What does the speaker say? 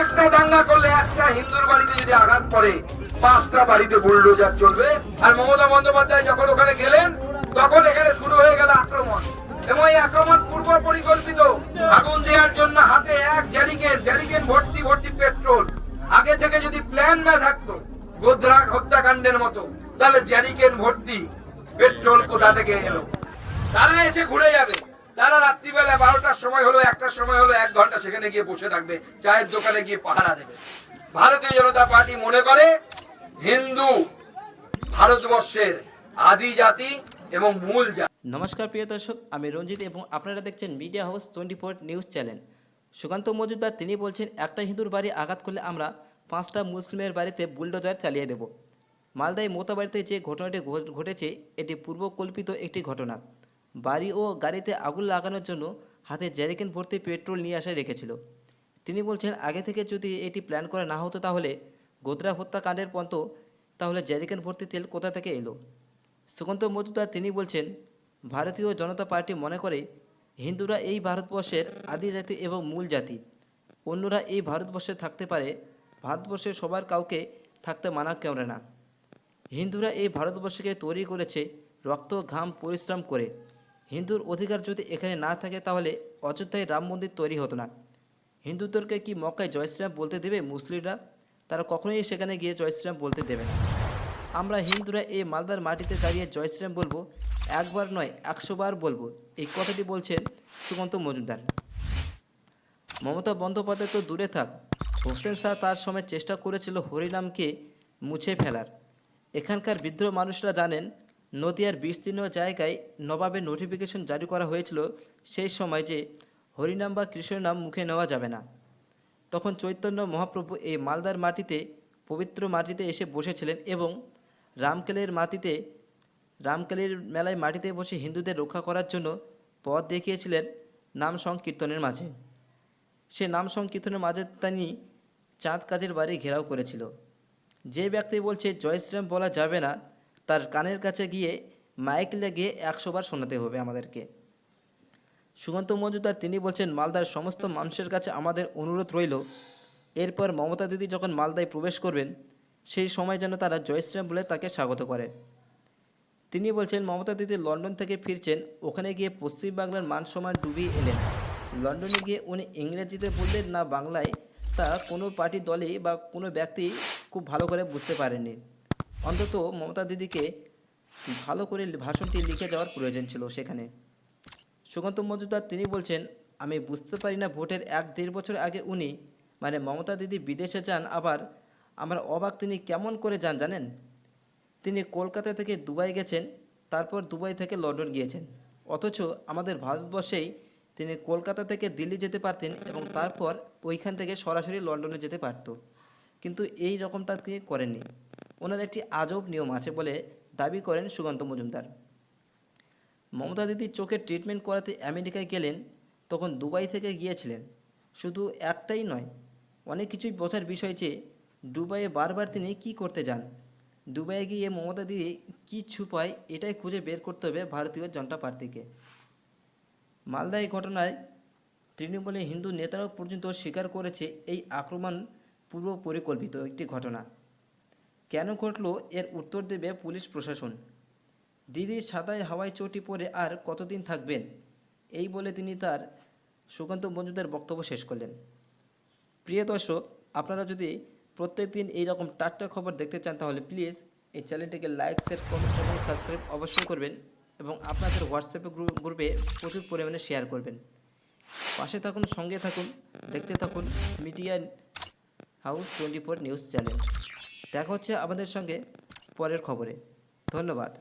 একটা দাঙ্গা করলে একটা হিন্দুর বাড়িতে যদি আঘাত পড়ে, পাঁচটা বাড়িতে বুলডোজার চলবে। আর মমতা বন্দ্যোপাধ্যায় যখন ওখানে গেলেন, তখন এখানে শুরু হয়ে গেল আক্রমণ। এবং এই আক্রমণ পূর্ব পরিকল্পিত। আগুন দেওয়ার জন্য হাতে এক জ্যারিকেন জ্যারিকেন ভর্তি ভর্তি পেট্রোল আগে থেকে যদি প্ল্যান না থাকতো গোদ্রা হত্যাকাণ্ডের মতো, তাহলে জ্যারিকেন ভর্তি পেট্রোল কোথা থেকে এলো? তারা এসে ঘুরে যাবে। তারা রাত্রিবেলা বারোটার সময় হলো, একটার সময় হলো, এক ঘণ্টা সেখানে গিয়ে বসে থাকবে, চায়ের দোকানে গিয়ে পাহারা দেবে। ভারতীয় জনতা পার্টি মনে করে হিন্দু ভারতবর্ষের আদি জাতি এবং মূল জাতি। নমস্কার প্রিয় দর্শক, আমি রঞ্জিত এবং আপনারা দেখছেন media house twenty four news channel Sukanta Majumdar, তিনি বলছেন, একটা হিন্দুর বাড়ি আঘাত করলে আমরা পাঁচটা মুসলিমের বাড়িতে বুলডোজার চালিয়ে দেব। মালদায় মোতা বাড়িতে যে ঘটনাটি ঘটেছে, এটি পূর্বকল্পিত একটি ঘটনা। বাড়ি ও গাড়িতে আগুন লাগানোর জন্য হাতে জ্যারিকেন ভর্তি পেট্রোল নিয়ে আসা রেখেছিল। তিনি বলছেন, আগে থেকে যদি এটি প্ল্যান করা না হতো তাহলে গোদরা হত্যাকাণ্ডের পন্ত তাহলে জ্যারিকেন ভর্তি তেল কোথা থেকে এলো? সুকান্ত মজুমদার তিনি বলছেন, ভারতীয় জনতা পার্টি মনে করে হিন্দুরা এই ভারতবর্ষের আদি জাতি এবং মূল জাতি। অন্যরা এই ভারতবর্ষে থাকতে পারে ভারতবর্ষের সবার কাউকে থাকতে মানা করে না। হিন্দুরা এই ভারতবর্ষকে তৈরি করেছে রক্ত, ঘাম, পরিশ্রম করে। হিন্দুর অধিকার যদি এখানে না থাকে, তাহলে অযোধ্যায় রাম মন্দির তৈরি হতো না। হিন্দুদেরকে কি মক্কায় জয়শ্রীরাম বলতে দেবে মুসলিমরা? তারা কখনোই সেখানে গিয়ে জয়শ্রীরাম বলতে দেবে না। আমরা হিন্দুরা এই মালদার মাটিতে দাঁড়িয়ে জয়শ্রীরাম বলব, একবার নয়, একশো বার বলব। এই কথাটি বলছেন সুকান্ত মজুমদার। মমতা বন্দ্যোপাধ্যায় তো দূরে থাক। হোসেন শাহ তার সময় চেষ্টা করেছিল হরিনামকে মুছে ফেলার। এখানকার বিদ্রোহ মানুষরা জানেন নদিয়ার বিস্তীর্ণ জায়গায় নবাবের নোটিফিকেশন জারি করা হয়েছিল সেই সময় যে হরিনাম বা কৃষ্ণ নাম মুখে নেওয়া যাবে না। তখন চৈতন্য মহাপ্রভু এই মালদার মাটিতে, পবিত্র মাটিতে এসে বসেছিলেন এবং রামকেলের মাটিতে, রামকেলের মেলায় মাটিতে বসে হিন্দুদের রক্ষা করার জন্য পথ দেখিয়েছিলেন নাম সংকীর্তনের মাঝে। সে নাম সংকীর্তনের মাঝে তিনি চাঁদ কাজের বাড়ি ঘেরাও করেছিল। যে ব্যক্তি বলছে জয় শ্রীরাম বলা যাবে না তার কানের কাছে গিয়ে মাইক লেগে একশোবার শোনাতে হবে আমাদেরকে। সুকান্ত মজুমদার তিনি বলছেন, মালদার সমস্ত মানুষের কাছে আমাদের অনুরোধ রইল, এরপর মমতা দিদি যখন মালদায় প্রবেশ করবেন, সেই সময় যেন তারা জয়শ্রীরাম বলে তাকে স্বাগত করে তিনি বলছেন, মমতা দিদি লন্ডন থেকে ফিরছেন, ওখানে গিয়ে পশ্চিমবাংলার মান সম্মান ডুবিয়ে এলেন। লন্ডনে গিয়ে উনি ইংরেজিতে বললেন না, বাংলায় তা কোনো পার্টি দলই বা কোনো ব্যক্তি খুব ভালো করে বুঝতে পারেননি। অন্তত মমতা দিদিকে ভালো করে ভাষণটি লিখে যাওয়ার প্রয়োজন ছিল সেখানে। সুকান্ত মজুমদার তিনি বলছেন, আমি বুঝতে পারি না ভোটের এক দেড় বছর আগে উনি মানে মমতা দিদি বিদেশে যান, আবার আমার অবাক তিনি কেমন করে যান জানেন? তিনি কলকাতা থেকে দুবাই গেছেন, তারপর দুবাই থেকে লন্ডন গিয়েছেন। অথচ আমাদের ভারতবর্ষেই তিনি কলকাতা থেকে দিল্লি যেতে পারতেন এবং তারপর ওইখান থেকে সরাসরি লন্ডনে যেতে পারত। কিন্তু এই রকম তার তিনি করেননি। ওনার একটি আজব নিয়ম আছে বলে দাবি করেন সুকান্ত মজুমদার। মমতা দিদি চোখের ট্রিটমেন্ট করাতে আমেরিকায় গেলেন, তখন দুবাই থেকে গিয়েছিলেন। শুধু একটাই নয়, অনেক কিছুই বোঝার বিষয় যে দুবাইয়ে বারবার তিনি কি করতে যান। দুবাইয়ে গিয়ে মমতা দিদি কী ছুপায় এটাই খুঁজে বের করতে হবে ভারতীয় জনতা পার্টিকে। মালদায় ঘটনায় তৃণমূলের হিন্দু নেতারাও পর্যন্ত স্বীকার করেছে এই আক্রমণ পূর্ব পরিকল্পিত একটি ঘটনা। কেন ঘটলো এর উত্তর দেবে পুলিশ প্রশাসন। দিদি সাদায় হাওয়ায় চটি পরে আর কতদিন থাকবেন? এই বলে তিনি তার সুকান্ত মজুমদার বক্তব্য শেষ করলেন। প্রিয় দর্শক, আপনারা যদি প্রত্যেক দিন এইরকম টাটকা খবর দেখতে চান, তাহলে প্লিজ এই চ্যানেলটিকে লাইক শেয়ার কমেন্ট এবং সাবস্ক্রাইব অবশ্যই করবেন এবং আপনাদের হোয়াটসঅ্যাপে গ্রুপে প্রচুর পরিমাণে শেয়ার করবেন। পাশে থাকুন, সঙ্গে থাকুন, দেখতে থাকুন media house twenty four news channel দেখা হচ্ছে আমাদের সঙ্গে পরের খবরে। ধন্যবাদ।